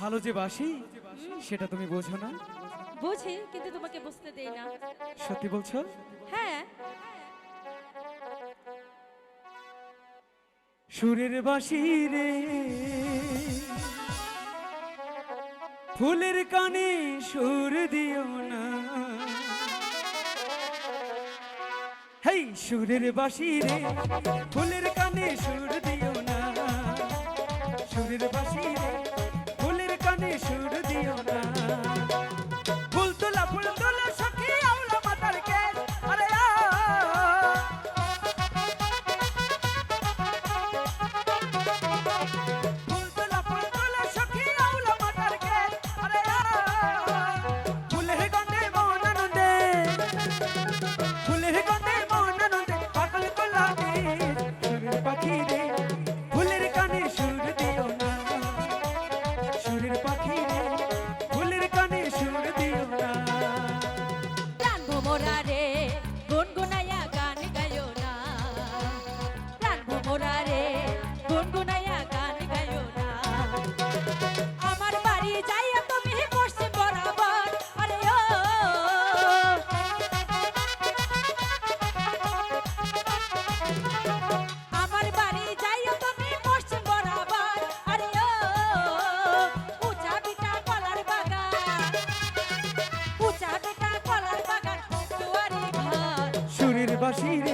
ভালো যে বাসি সেটা তুমি বোঝো না। বুঝি কিন্তু তোমাকে বুঝতে দেই না। সত্যি বলছো? হ্যাঁ। সুরের বাসি রে ফুলের কানে সুর দিও না। হেই সুরের বাসি রে ফুলের কানে সুর দিও না। সুরের বাসি রে শুরু ভালোবাসি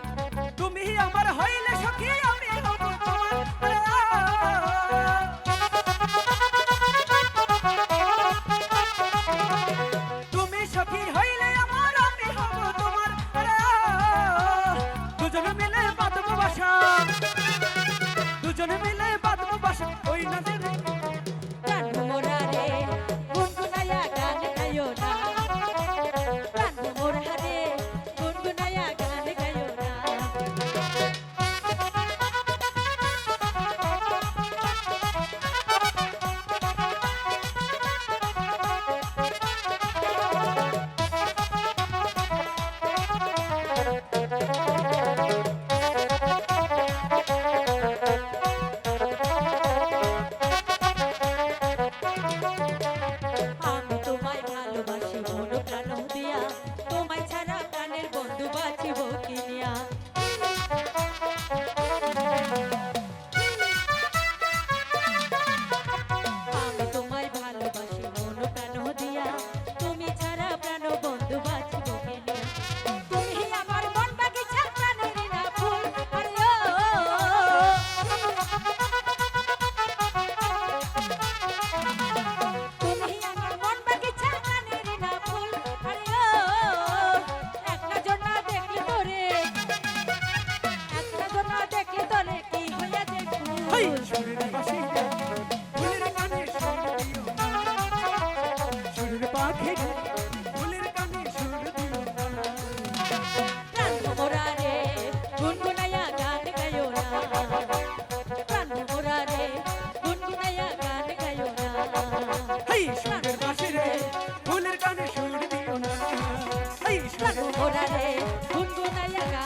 মোরা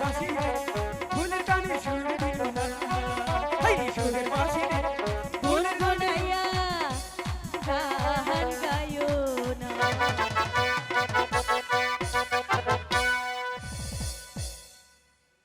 কাশি